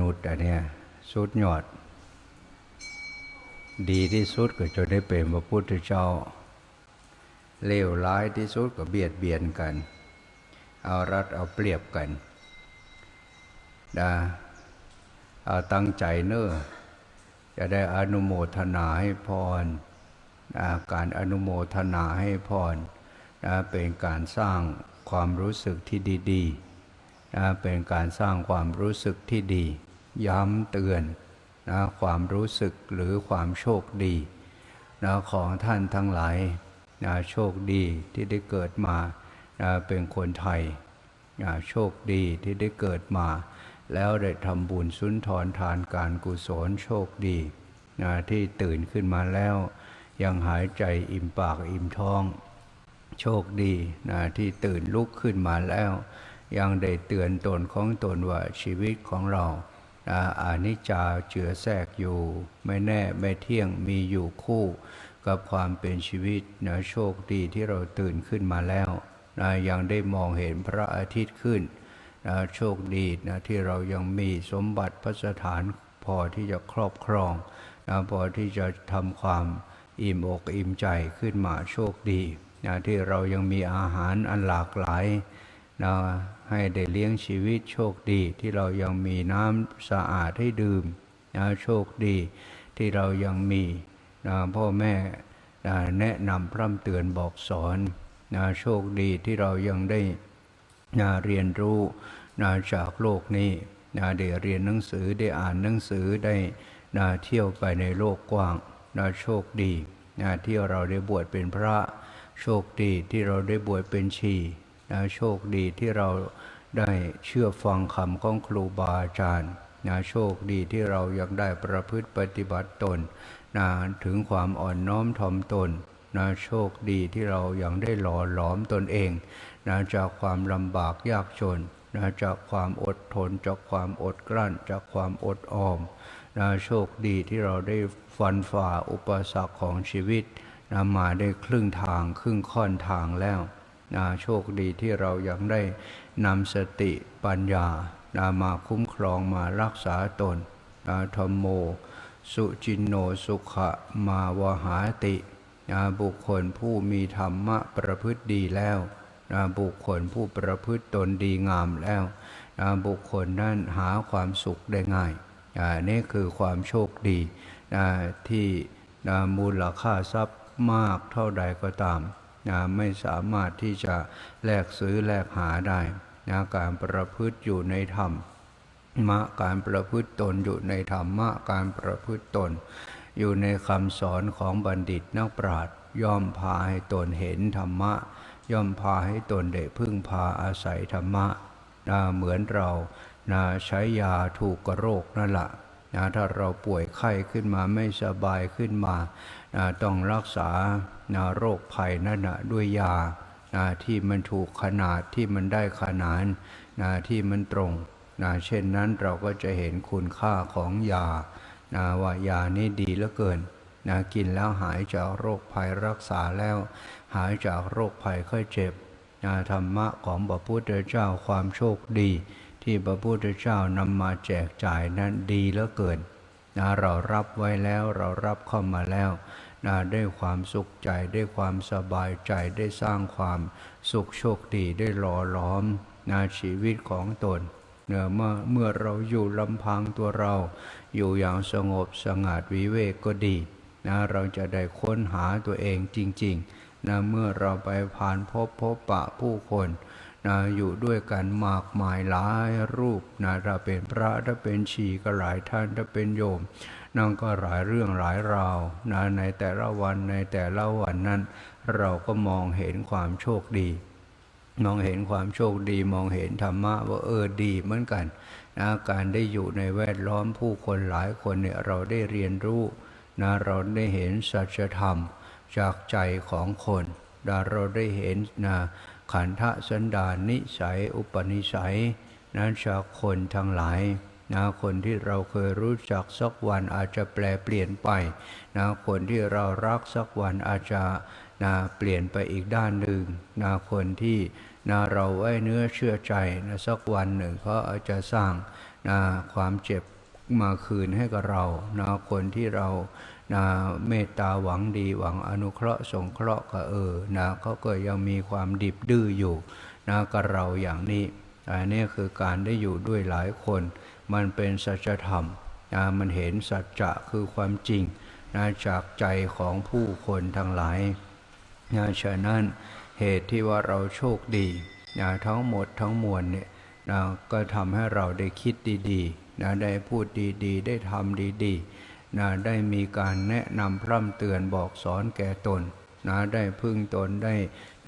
นุษย์อันเนี้ยสุดยอด ดีที่สุดก็จะได้เป็นพระพุทธเจ้า เลวร้ายที่สุดก็เบียดเบียนกัน เอารัดเอาเปรียบกันดาเอาตั้งใจเนอ้อจะได้อนุโมทนาให้พรการอนุโมทนาให้พรนะเป็นการสร้างความรู้สึกที่ดีๆนะเป็นการสร้างความรู้สึกที่ดี ย้ำเตือนนะความรู้สึกหรือความโชคดีนะของท่านทั้งหลายนะโชคดีที่ได้เกิดมานะเป็นคนไทยนะโชคดีที่ได้เกิดมา แล้วได้ทำบุญสุนทรทานการกุศลโชคดีนะที่ตื่นขึ้นมาแล้ว ยังหายใจอิ่มปากอิ่มท้อง โชคดีนะที่ตื่นลุกขึ้นมาแล้ว ยังได้เตือนตนของตนว่าชีวิตของเรา นะอนิจจาเจือแทรกอยู่ ไม่แน่ไม่เที่ยงมีอยู่คู่ กับความเป็นชีวิตนะโชคดีที่เราตื่นขึ้นมาแล้วนะยังได้มองเห็นพระอาทิตย์ขึ้นนะโชคดีนะที่เรายังมีสมบัติพระสถานพอที่จะครอบครองนะพอที่จะทำความอิ่มอกอิ่มใจขึ้นมาโชคดีนะที่เรายังมีอาหารอันหลากหลายนะ ให้ได้เลี้ยงชีวิตโชคดีที่เรายังมีน้ำสะอาดให้ดื่มนะโชคดีที่เรายังมีนะพ่อแม่นะแนะนำพร่ำเตือนบอกสอนนะโชคดีที่เรายังได้นะเรียนรู้นะจากโลกนี้นะได้เรียนหนังสือได้อ่านหนังสือได้นะเที่ยวไปในโลกกว้างนะโชคดีนะที่เราได้บวชเป็นพระโชคดีที่เราได้บวชเป็นชี นะโชคดีที่เราได้เชื่อฟังคำของครูบาอาจารย์นะโชคดีที่เรายังได้ประพฤติปฏิบัติตนนะถึงความอ่อนน้อมถ่อมตนนะโชคดีที่เรายังได้หล่อหลอมตนเองนะจากความลำบากยากจนนะจากความอดทน จากความอดกลั้น จากความอดออมนะโชคดีที่เราได้ฟันฝ่าอุปสรรคของชีวิตนะมาได้ครึ่งทางครึ่งค่อนทางแล้ว นะโชคดีที่เรายังได้นำสติปัญญานะมาคุ้มครองมารักษาตนนะธรรมโม สุจินโนสุขะมาวหาตินะบุคคลผู้มีธรรมะประพฤติดีแล้วนะบุคคลผู้ประพฤติตนดีงามแล้วนะบุคคลนั้นหาความสุขได้ง่ายนะนี่คือความโชคดีนะที่นะมูลค่าทรัพย์มากเท่าใดก็ตาม นะไม่สามารถที่จะแลกซื้อแลกหาได้นะการประพฤติอยู่ในธรรมมะการประพฤติตนอยู่ในธรรมะการประพฤติตน อยู่ในคำสอนของบัณฑิตนักปราชญ์ย่อมพาให้ตนเห็นธรรมะ ย่อมพาให้ตนได้พึ่งพาอาศัยธรรมะนะเหมือนเรานะใช้ยาถูกกระโรคนั่นแหละ นะถ้าเราป่วยไข้ขึ้นมาไม่สบายขึ้นมานะต้องรักษานะโรคภัยนั่นนะด้วยยานะที่มันถูกขนาดที่มันได้ขนาดนะที่มันตรงนะเช่นนั้นเราก็จะเห็นคุณค่าของยานะว่ายานี้ดีเหลือเกินนะกินแล้วหายจากโรคภัยรักษาแล้ว หายจากโรคภัยค่อยเจ็บนะธรรมะของพระพุทธเจ้าความโชคดี ที่พระพุทธเจ้านำมาแจกจ่ายนั้นดีเหลือเกินนะเรารับไว้แล้วเรารับเข้ามาแล้วนะได้ความสุขใจได้ความสบายใจได้สร้างความสุขโชคดีได้หล่อหลอมนะชีวิตของตนเนื่อเมื่อเมื่อเราอยู่ลำพังตัวเรา อยู่อย่างสงบสงัดวิเวกก็ดีนะเราจะได้ค้นหาตัวเองจริงๆนะเมื่อเราไปผ่านพบพบปะผู้คน นะอยู่ด้วยกันมากมายหลายรูปนะถ้าเป็นพระถ้าเป็นชีก็หลายท่านถ้าเป็นโยมนั่นก็หลายเรื่องหลายราวนะในแต่ละวันในแต่ละวันนั้น เราก็มองเห็นความโชคดี มองเห็นความโชคดี มองเห็นธรรมะว่าเออดีเหมือนกันนะการได้อยู่ในแวดล้อมผู้คนหลายคนเนี่ยเราได้เรียนรู้นะเราได้เห็นสัจธรรมจากใจของคนนะเราได้เห็นนะ ขันธสันดานนิสัย อุปนิสัย นั้นจาคนทั้งหลายนะคนที่เราเคยรู้จักสักวันอาจจะแปลเปลี่ยนไปนะคนที่เรารักสักวันอาจจะนะเปลี่ยนไปอีกด้านหนึ่งนะคนที่นะเราไว้เนื้อเชื่อใจนะสักวันหนึ่งเขาอาจจะสร้างนะความเจ็บมาคืนให้กับเรานะคนที่เรา นะเมตตาหวังดีหวังอนุเคราะห์สงเคราะห์ก็เออนะเขาก็ยังมีความดิบดื้ออยู่นะกับเราอย่างนี้อันนี้คือการได้อยู่ด้วยหลายคน มันเป็นสัจธรรมนะมันเห็นสัจจะคือความจริงนะจากใจของผู้คนทั้งหลายนะฉะนั้นเหตุที่ว่าเราโชคดีนะทั้งหมดทั้งมวลเนี่ยนะก็ทำให้เราได้คิดดีๆนะได้พูดดีๆ ได้ทำดีๆ นะได้มีการแนะนำพร่ำเตือนบอกสอนแก่ตนนะได้พึ่งตนได้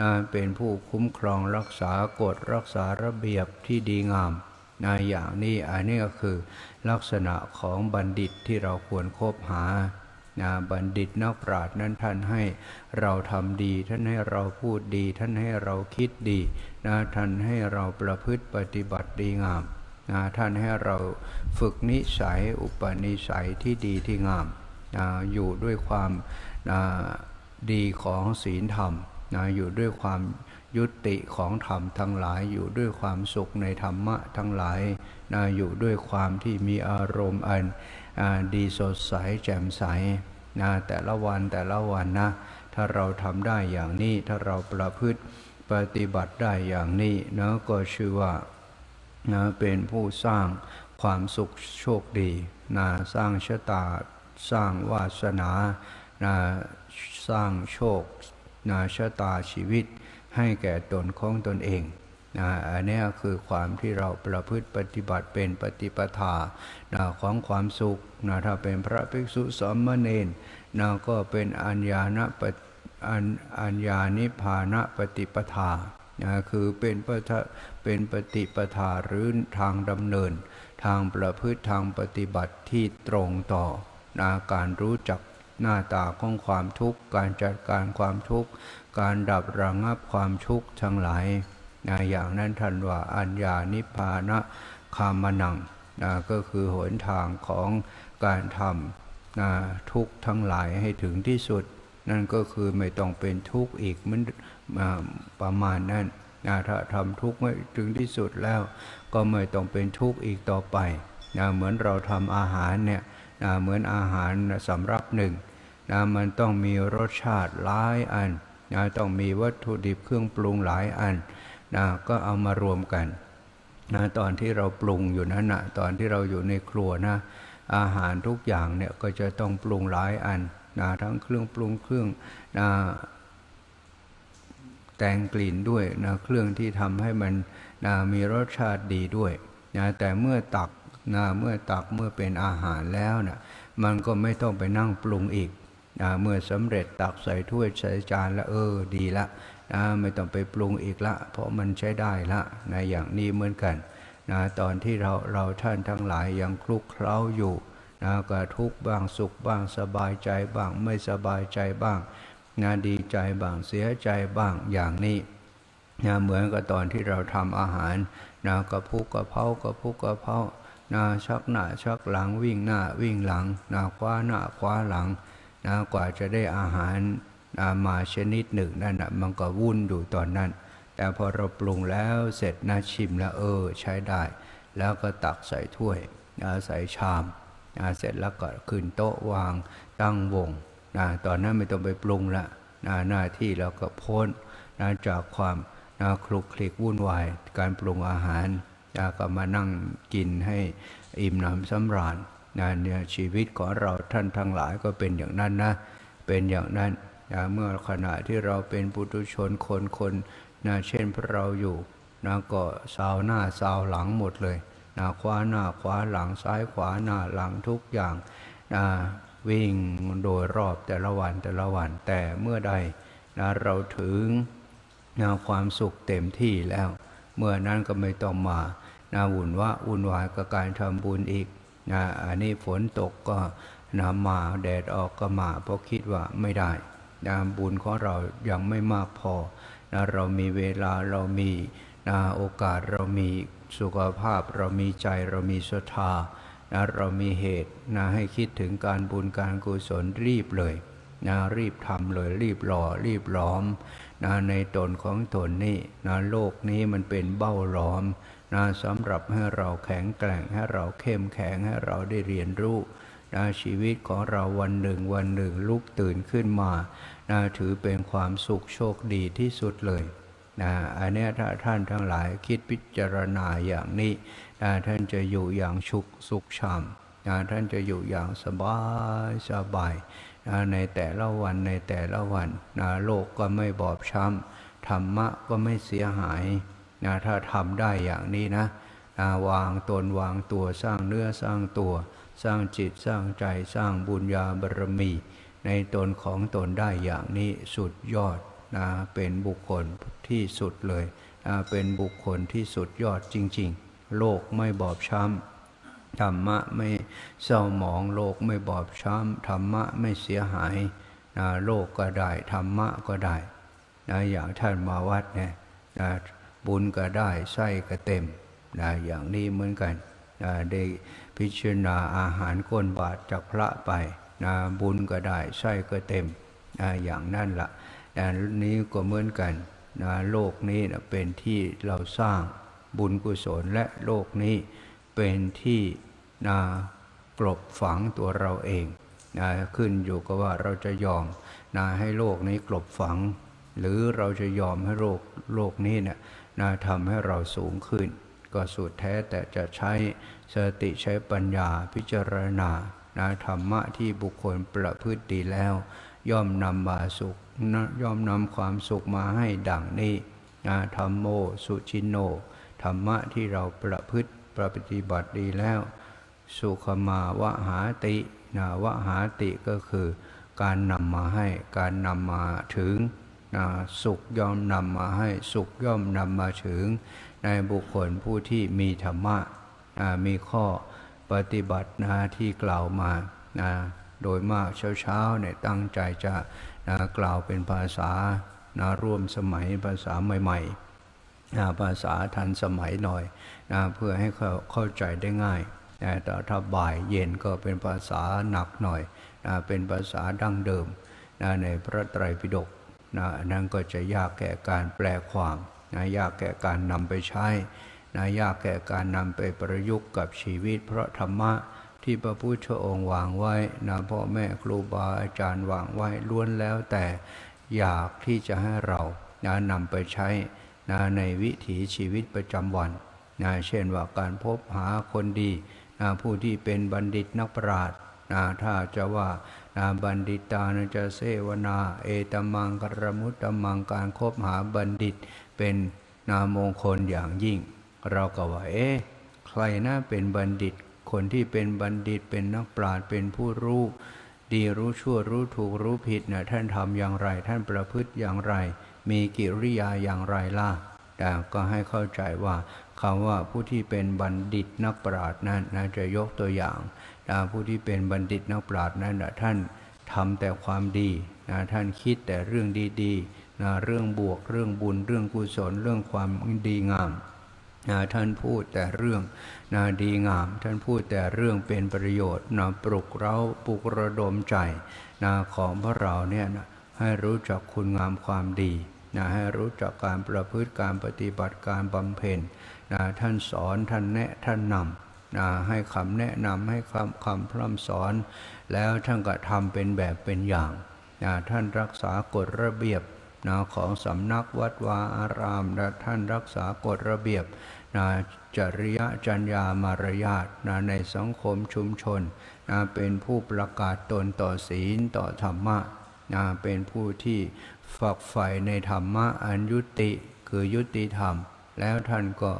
นะเป็นผู้คุ้มครองรักษากฎรักษาระเบียบที่ดีงามนะอย่างนี้อันนี้ก็คือลักษณะของบัณฑิตที่เราควรคบหานะบัณฑิตนักปราชญ์นั้นท่านให้เราทำดี ท่านให้เราพูดดี ท่านให้เราคิดดีนะท่านให้เราประพฤติปฏิบัติดีงาม นะท่านให้เราฝึกนิสัยอุปนิสัยที่ดีที่งามนะอยู่ด้วยความนะดีของศีลธรรมนะอยู่ด้วยความยุติของธรรมทั้งหลายอยู่ด้วยความสุขในธรรมะทั้งหลายนะอยู่ด้วยความที่มีอารมณ์อันดีสดใสแจ่มใสนะแต่ละวันแต่ละวันนะ ถ้าเราทำได้อย่างนี้ ถ้าเราประพฤติปฏิบัติได้อย่างนี้นะก็ชื่อว่า นะเป็นผู้สร้างความสุขโชคดีนะสร้างชะตา สร้างวาสนานะสร้างโชคนะชะตาชีวิต ให้แก่ตนของตนเองนะอันนี้คือความที่เราประพฤติปฏิบัติเป็นปฏิปทานะของความสุขนะถ้าเป็นพระภิกษุสามเณรนะก็เป็นอัญญาณปอัญญานิพานะปฏิปทา นะคือเป็นปทะเป็นปฏิปทาหรือทางดำเนิน ทางประพฤติทางปฏิบัติที่ตรงต่อนะการรู้จักหน้าตาของความทุกข์ การจัดการความทุกข์ การดับระงับความทุกข์ทั้งหลายนะอย่างนั้นท่านว่าอัญญานิพพานะคามนังนะก็คือหนทางของการทำนะทุกข์ทั้งหลายให้ถึงที่สุด นั่นก็คือไม่ต้องเป็นทุกข์อีกเหมันอ่า ประมาณนั้นนะถ้าทำทุกข์ไม่ถึงที่สุดแล้ว ก็ไม่ต้องเป็นทุกข์อีกต่อไปนะเหมือนเราทำอาหารเนี่ยนะเหมือนอาหารสำรับหนึ่งนะมันต้องมีรสชาติหลายอันนะต้องมีวัตถุดิบเครื่องปรุงหลายอันนะก็เอามารวมกันนะตอนที่เราปรุงอยู่นั้นนะตอนที่เราอยู่ในครัวนะอาหารทุกอย่างเนี่ยก็จะต้องปรุงหลายอันนะทั้งเครื่องปรุงเครื่องนะ แต่งกลิ่นด้วยนะเครื่องที่ทำให้มันนะมีรสชาติดีด้วยนะแต่เมื่อตักนะเมื่อตักเมื่อเป็นอาหารแล้วนะมันก็ไม่ต้องไปนั่งปรุงอีกนะเมื่อสำเร็จตักใส่ถ้วยใส่จานแล้วเออดีละนะไม่ต้องไปปรุงอีกละ เพราะมันใช้ได้ละนะอย่างนี้เหมือนกันนะตอนที่เราเราท่านทั้งหลายยังคลุกเคล้าอยู่นะก็ทุกบ้างสุขบ้างสบายใจบ้างไม่สบายใจบ้าง นะดีใจบ้างเสียใจบ้างอย่างนี้นะเหมือนกับตอนที่เราทำอาหารนะกระพุกกระเพรากระพุกกระเพรานะชักหน้าชักหลังวิ่งหน้าวิ่งหลังนะคว้าหน้าคว้าหลังนะกว่าจะได้อาหารนะมาชนิดหนึ่งนั่นนะมันก็วุ่นอยู่ตอนนั้น แต่พอเราปรุงแล้วเสร็จนะชิมแล้วเออใช้ได้ แล้วก็ตักใส่ถ้วยนะใส่ชามนะเสร็จแล้วก็ขึ้นโต๊ะวางตั้งวง นะตอนนั้นไม่ต้องไปปรุงละนะหน้าที่เราก็พ้นนะจากความนะคลุกคลิกวุ่นวาย การปรุงอาหารนะก็มานั่งกินให้อิ่มหนำสำราญนะเนี่ยชีวิตของเราท่านทั้งหลายก็เป็นอย่างนั้นนะ เป็นอย่างนั้นนะเมื่อขณะที่เราเป็นปุถุชนคนคนนะเช่นพวกเราอยู่นะก็สาวหน้าสาวหลังหมดเลยนะขวาหน้าขวาหลังซ้ายขวาหน้าหลังทุกอย่างนะ วิ่งโดยรอบแต่ละวันแต่ละวัน แต่เมื่อใดนะเราถึงนะความสุขเต็มที่แล้ว เมื่อนั้นก็ไม่ต้องมานะวุ่นว่าวุ่นวายกับการทำบุญอีกนะอันนี้ฝนตกก็นะมาแดดออกก็มาเพราะคิดว่าไม่ได้นะบุญของเรายังไม่มากพอนะเรามีเวลาเรามีนะโอกาสเรามีสุขภาพ เรามีใจเรามีศรัทธา นะเรามีเหตุนะให้คิดถึงการบุญการกุศลรีบเลยนะรีบทำเลยรีบหล่อรีบหล้อมนะในตนของตนนี่นะโลกนี้มันเป็นเบ้าหลอมนะสำหรับให้เราแข็งแกร่งให้เราเข้มแข็งให้เราได้เรียนรู้นะชีวิตของเราวันหนึ่งวันหนึ่งลุกตื่นขึ้นมานะถือเป็นความสุขโชคดีที่สุดเลย นะอันนี้ถ้าท่านทั้งหลายคิดพิจารณาอย่างนี้นะท่านจะอยู่อย่างสุขสุขช่ำนะท่านจะอยู่อย่างสบายสบายนะในแต่ละวันในแต่ละวันนะโลกก็ไม่บอบช้ำธรรมะก็ไม่เสียหายนะถ้าทำได้อย่างนี้นะนะวางตนวางตัวสร้างเนื้อสร้างตัว สร้างจิตสร้างใจสร้างบุญญาบารมี ในตนของตนได้อย่างนี้สุดยอด นะเป็นบุคคลที่สุดเลยนะเป็นบุคคลที่สุดยอดจริง ๆ โลกไม่บอบช้ำธรรมะไม่เศร้าหมองโลกไม่บอบช้ำธรรมะไม่เสียหายนะโลกก็ได้ธรรมะก็ได้นะอย่างท่านมาวัดเนี่ยนะบุญก็ได้ไส้ก็เต็มนะอย่างนี้เหมือนกันนะได้พิจารณาอาหารก้นบาทจากพระไปนะบุญก็ได้ไส้ก็เต็มนะอย่างนั่นละ แต่นี้ก็เหมือนกันนะโลกนี้นะเป็นที่เราสร้างบุญกุศลและโลกนี้เป็นที่นะกลบฝังตัวเราเองนะขึ้นอยู่กับว่าเราจะยอมนะให้โลกนี้กลบฝัง หรือเราจะยอมให้โลกโลกนี้เนี่ยนะทำให้เราสูงขึ้น ก็สุดแท้แต่จะใช้สติใช้ปัญญาพิจารณานะธรรมะที่บุคคลประพฤติดีแล้ว ย่อมนำมาสุข ย่อมนำความสุขมาให้ดังนี้นะธรรมโม สุชินโน ธรรมะที่เราประพฤติประปฏิบัติดีแล้ว สุขมาวหาตินะวหาติก็คือ การนำมาให้การนำมาถึงนะสุขย่อมนำมาให้สุขย่อมนำมาถึง ในบุคคลผู้ที่มีธรรมะนะมีข้อปฏิบัตินะที่กล่าวมานะโดยมากเช้าๆเนี่ยตั้งใจจะ นะกล่าวเป็นภาษานะร่วมสมัยภาษาใหม่ๆนะภาษาทันสมัยหน่อยนะเพื่อให้เขาเข้าใจได้ง่ายนะแต่ถ้าบ่ายเย็นก็เป็นภาษาหนักหน่อยนะเป็นภาษาดั้งเดิมนะในพระไตรปิฎกนะอันนั่นก็จะยากแก่การแปลความนะยากแก่การนำไปใช้นะยากแก่การนำไปประยุกต์กับชีวิต เพราะธรรมะ ที่พระพุทธองค์วางไว้นะพ่อแม่ครูบาอาจารย์วางไว้ล้วนแล้วแต่อยากที่จะให้เรานะนำไปใช้นะในวิถีชีวิตประจำวันนะเช่นว่าการพบหาคนดีนะผู้ที่เป็นบัณฑิตนักปราชญ์นะถ้าจะว่านะบัณฑิตานะจะเสวนา เอตมังกรมุตตมังการคบหาบัณฑิตเป็นนามงคลอย่างยิ่ง เราก็ว่าเอ๊ะใครนะเป็นบัณฑิต คนที่เป็นบัณฑิตเป็นนักปราชญ์เป็นผู้รู้ดีรู้ชั่วรู้ถูกรู้ผิดนะท่านทำอย่างไร ท่านประพฤติอย่างไร มีกิริยาอย่างไรล่ะแต่ก็ให้เข้าใจว่าคำว่าผู้ที่เป็นบัณฑิตนักปราชญ์นั้นนะจะยกตัวอย่างนะผู้ที่เป็นบัณฑิตนักปราชญ์นั้นนะท่านทำแต่ความดีนะท่านคิดแต่เรื่องดีๆนะเรื่องบวกเรื่องบุญเรื่องกุศลเรื่องความดีงาม นะท่านพูดแต่เรื่องนะดีงาม ท่านพูดแต่เรื่องเป็นประโยชน์นะปลุกเราปลุกระดมใจนะของพวกเราเนี่ยนะให้รู้จักคุณงามความดีนะให้รู้จักการประพฤติการปฏิบัติการบำเพ็ญนะท่านสอนท่านแนะท่านนำนะให้คำแนะนำให้คำคำพร่ำสอน แล้วท่านก็ทำเป็นแบบเป็นอย่างนะท่านรักษากฎระเบียบ นะของสำนักวัดวาอารามและท่านรักษากฎระเบียบนะจริยจัญญามารยาทนะในสังคมชุมชนนะเป็นผู้ประกาศตนต่อศีลต่อธรรมะนะเป็นผู้ที่ฝักใฝ่ในธรรมะอันยุติคือยุติธรรม แล้วท่านก็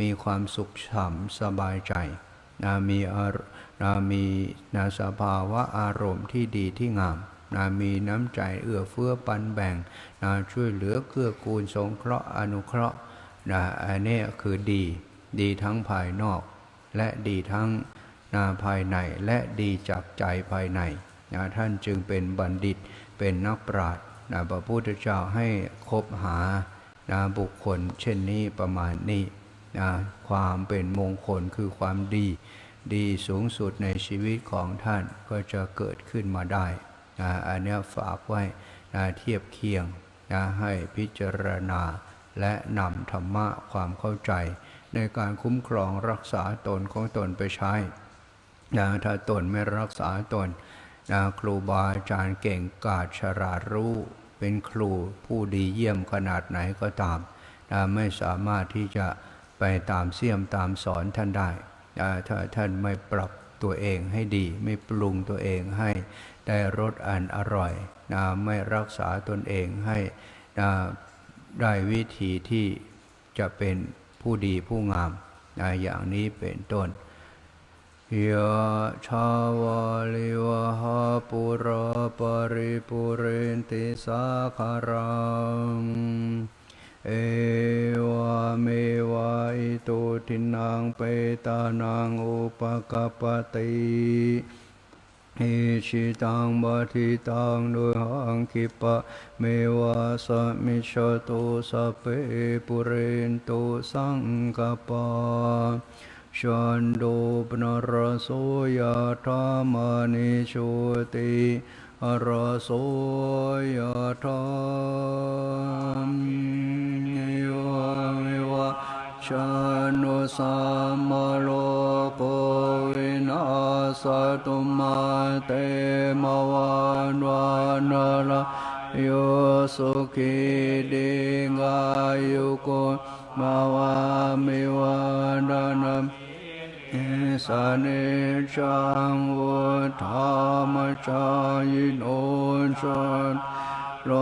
มีความสุขฉ่ำสบายใจนะมีอารนะมีนะสภาวะอารมณ์ที่ดีที่งาม นะมีน้ำใจเอื้อเฟื้อปันแบ่งนะช่วยเหลือเกื้อกูลสงเคราะห์อนุเคราะห์นะอันนี้คือดี ดีทั้งภายนอก และดีทั้งนาภายในและดีจากใจภายในนะท่านจึงเป็นบัณฑิตเป็นนักปราชญ์นะพระพุทธเจ้าให้คบหานะบุคคลเช่นนี้ประมาณนี้นะความเป็นมงคลคือความดี ดีสูงสุดในชีวิตของท่านก็จะเกิดขึ้นมาได้ นะอันนี้ฝากไว้นะเทียบเคียงนะให้พิจารณา และนำธรรมะความเข้าใจ ในการคุ้มครองรักษาตนของตนไปใช้นะถ้าตนไม่รักษาตนนะครูบาอาจารย์เก่งกาจฉลาดรู้ เป็นครูผู้ดีเยี่ยมขนาดไหนก็ตามนะไม่สามารถที่จะไปตามเสี่ยมตามสอนท่านได้นะถ้าท่านไม่ปรับตัวเองให้ดี ไม่ปรุงตัวเองให้ ได้รสอันอร่อยนะไม่รักษาตนเองให้นะได้วิธีที่จะเป็นผู้ดีผู้งามนะอย่างนี้เป็นต้นยะชาวาลิวหาปุราปริปุเรนติสาคารังเอวะเมวะอิโตุทินังเปตานังอุปกปติ อิชิตังบาทิตังโดยหังคิปะเมวะสะมิชตุสพเปปุเรนตุสังกปาชันโดปนรโสยธามณิโชติรโสยธามโยวะชันโนสัมมาส ตุมาเตมวันวานลาโยสุขีดิงายุโกมาวามิวานานามสเนจังวุธามจายโนชนโล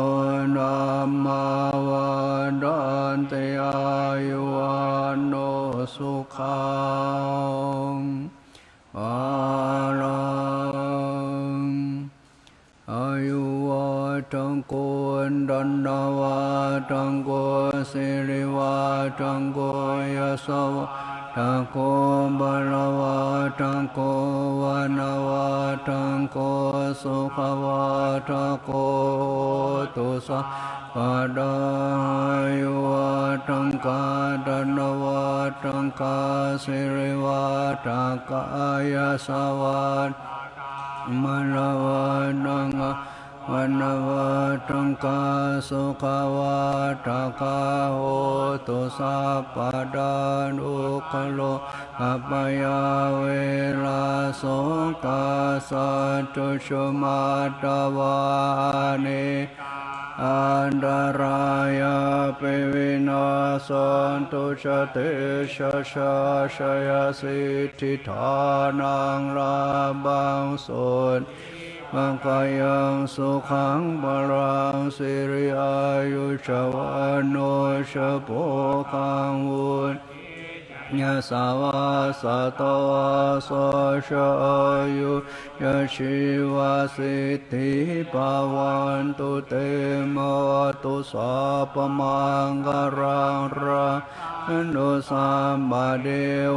นามาวันดันเตอายุวันโนสุขังอา วังโกนดันดาวาตังโกสิริวาตังโกยสวะตังโกบาลวาตังโกวานาวาตังโกสุขวาตังโกตุสะปะดายุวาตังกาดันวาตังกาสิริวาตังกายสวามรวานัง วันวาตังกาสุขาวาตากาโหตุสัพพดานุกโลอัปยาเวลาโสกาสัจจุชมาตวาเนอันตรายาเปวินาสันตุชเตชะชาชยสิทธิฐานังลาบังสุน มังคายังสุขังบารังสิริอายุชวันโนชโปคังวุนยะสาวาสะโตโสชยุยะชีวาสิทธิปาวันตุเตมะตุสาปมังกรังรานุสัมบเด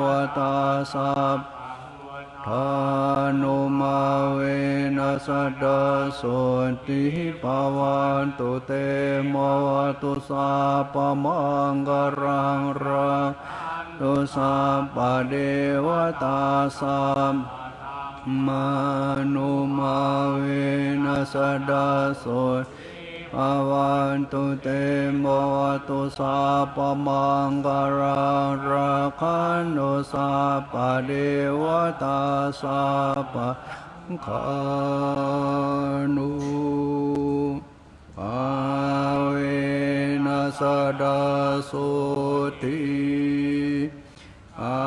วตาสัพ ทานุมาเวนัสดาสุติปวันตุเตมวตุสาปมังกรังรังตุสาปเดวตาสัมมานุมาเวนัสดาสุ ปาวันตุเตมวตุสาปมังกรังราคันตุสาปเดวตาสาปะขานุปาเวนัสดาสุติอา